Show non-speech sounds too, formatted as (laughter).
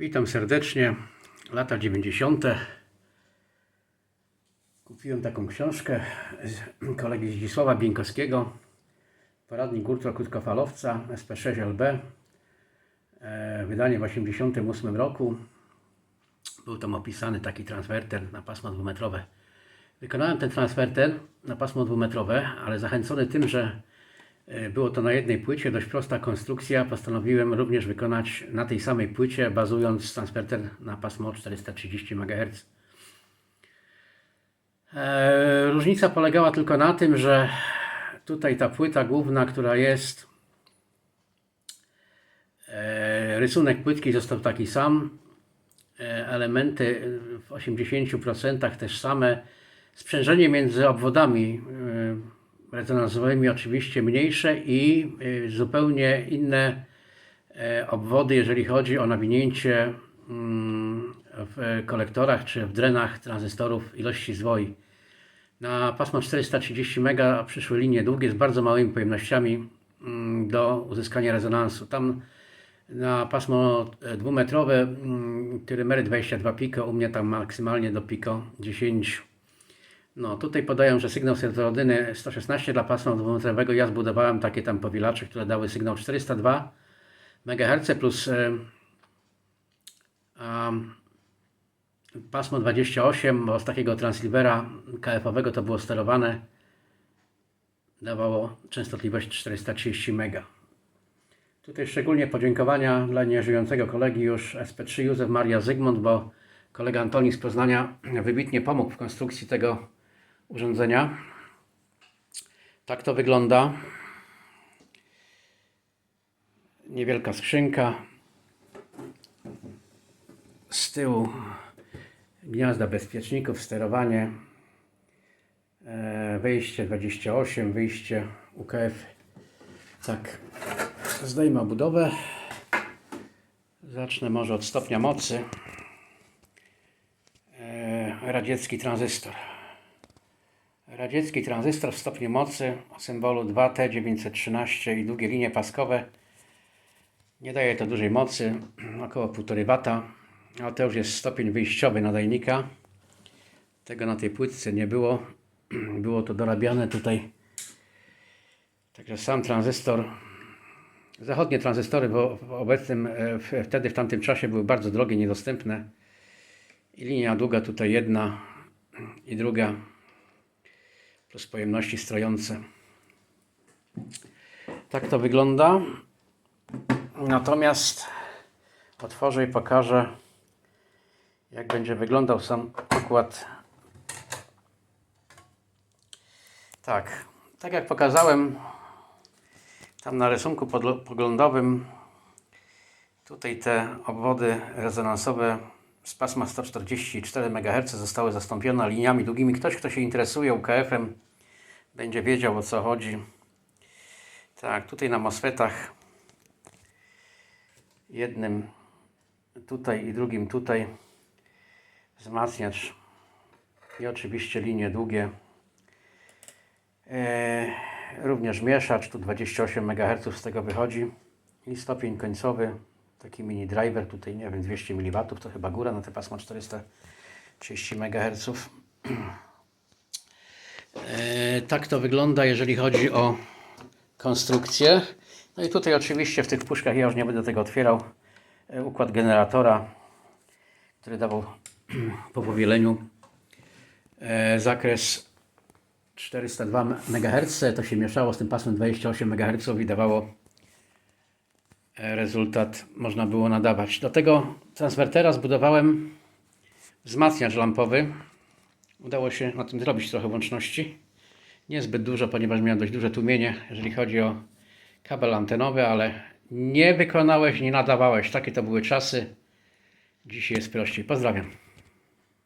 Witam serdecznie. Lata 90. Kupiłem taką książkę z kolegi Zdzisława Bieńkowskiego. Poradnik ultrakrótkofalowca SP6LB. E, Wydanie w 88 roku. Był tam opisany taki transwerter na pasmo dwumetrowe. Wykonałem ten transwerter na pasmo dwumetrowe, ale zachęcony tym, że było to na jednej płycie, dość prosta konstrukcja. Postanowiłem również wykonać na tej samej płycie, bazując transwerter na pasmo 430 MHz. E, Różnica polegała tylko na tym, że tutaj ta płyta główna, która jest, e, rysunek płytki został taki sam, e, elementy w 80% też same, sprzężenie między obwodami rezonansowymi oczywiście mniejsze i e, zupełnie inne e, obwody, jeżeli chodzi o nawinięcie mm, w kolektorach czy w drenach tranzystorów ilości zwoi. Na pasmo 430 MB przyszły linie długie z bardzo małymi pojemnościami mm, do uzyskania rezonansu. Tam na pasmo e, dwumetrowe mm, trymery 22 piko, u mnie tam maksymalnie do piko 10. No tutaj podają, że sygnał serotodyny 116 dla pasma dwumetrowego. Ja zbudowałem takie tam powielacze, które dały sygnał 402 MHz plus um, pasmo 28, bo z takiego translivera KF-owego to było sterowane, dawało częstotliwość 430 MB. Tutaj szczególnie podziękowania dla nieżyjącego kolegi już SP3 Józef Maria Zygmunt, bo kolega Antoni z Poznania wybitnie pomógł w konstrukcji tego urządzenia. Tak to wygląda. Niewielka skrzynka. Z tyłu gniazda bezpieczników, sterowanie, wejście 28, wyjście UKF. Tak, zdejmę budowę. Zacznę może od stopnia mocy. E, Radziecki tranzystor. Radziecki tranzystor w stopniu mocy o symbolu 2T913 i długie linie paskowe. Nie daje to dużej mocy, około 1,5 W. A to już jest stopień wyjściowy nadajnika. Tego na tej płytce nie było. (clears throat) Było to dorabiane tutaj. Także sam tranzystor. Zachodnie tranzystory w w obecnym, e, w- wtedy w tamtym czasie były bardzo drogie, niedostępne. I linia długa tutaj jedna i druga plus pojemności strojące. Tak to wygląda. Natomiast otworzę i pokażę jak będzie wyglądał sam układ. Tak, tak jak pokazałem tam na rysunku poglądowym, tutaj te obwody rezonansowe z pasma 144 MHz zostały zastąpione liniami długimi. Ktoś, kto się interesuje UKF-em, będzie wiedział o co chodzi. Tak, tutaj na MOSFETach jednym tutaj i drugim tutaj wzmacniacz i oczywiście linie długie. E, również mieszacz, tu 28 MHz z tego wychodzi i stopień końcowy, taki mini driver, tutaj nie wiem, 200 mW, to chyba góra na te pasmo 430 MHz. E, tak to wygląda, jeżeli chodzi o konstrukcję. No i tutaj oczywiście w tych puszkach, ja już nie będę tego otwierał, e, układ generatora, który dawał (clears throat) po powieleniu e, zakres 402 MHz. To się mieszało z tym pasmem 28 MHz i dawało rezultat, można było nadawać. Do tego transwertera zbudowałem wzmacniacz lampowy. Udało się na tym zrobić trochę łączności. Niezbyt dużo, ponieważ miałem dość duże tłumienie, jeżeli chodzi o kabel antenowy, ale nie wykonałeś, nie nadawałeś. Takie to były czasy. Dzisiaj jest prościej. Pozdrawiam.